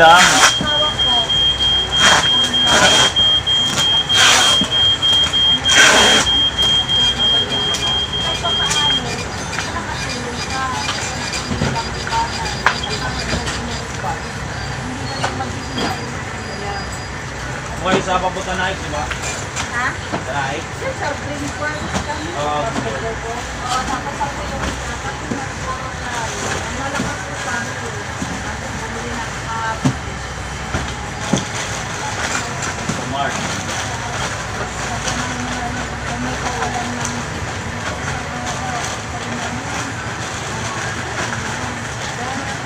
Lang. Okay, sa papunta na di ba? Ha? Naik? Sa green corn kami. Oo. Oo, tapos ako yung dapat yung Ang malakas ko pa. Ang bumili ng cup. Sa Mark. May kawalan ng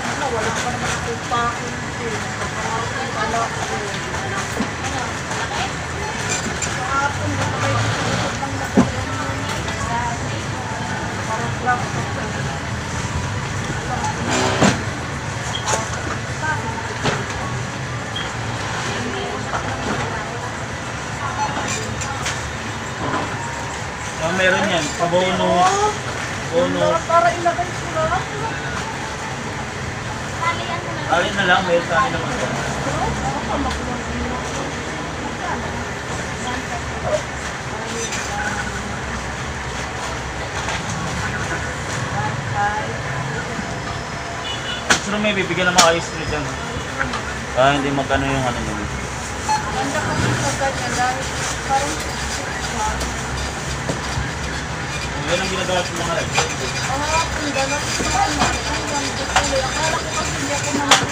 Ano, wala pa naman ako pa ako. Wala ko. Kahapon, baka may tutusok ng nakulang. Parang lang. Ah, meron yan. Pabono. Bono. Para ilagay ko Alin na lang, meron sa akin naman. Gusto may bibigyan ng mga ice cream dyan. Ah, hindi magkano yung ano nyo. Ganda kasi sa ganyan dahil parang Yan ang ginagawa sa mga live. Ah, ang ganda sa kanya. Ang ganda tuloy. Akala ko kasi hindi ako marami.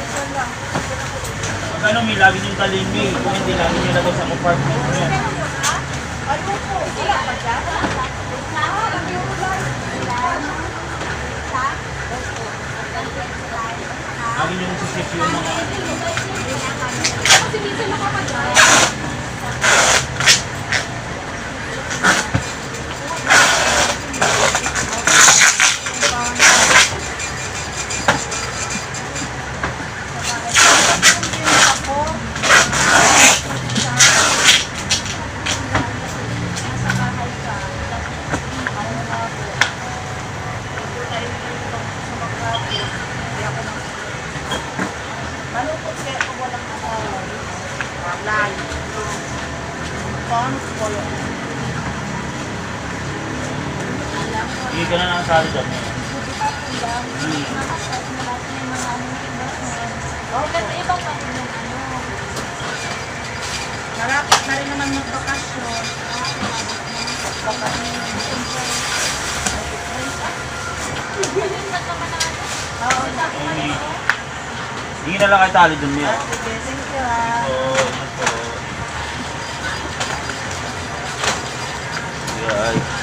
Ito lang. Ano, may lagi yung kalimi. Kung hindi lagi nyo lagay sa compartment nyo. Ayoko. Wala pa dyan? Lagi ko nyo sisip yung mga... Kasi minsan nakapadyan. Paano ko wala? Hindi ka na lang sa akin dyan. Malapit na rin naman magbakasyon. Oo, Hindi. Hindi na lang kayo tali dun niya. Alright.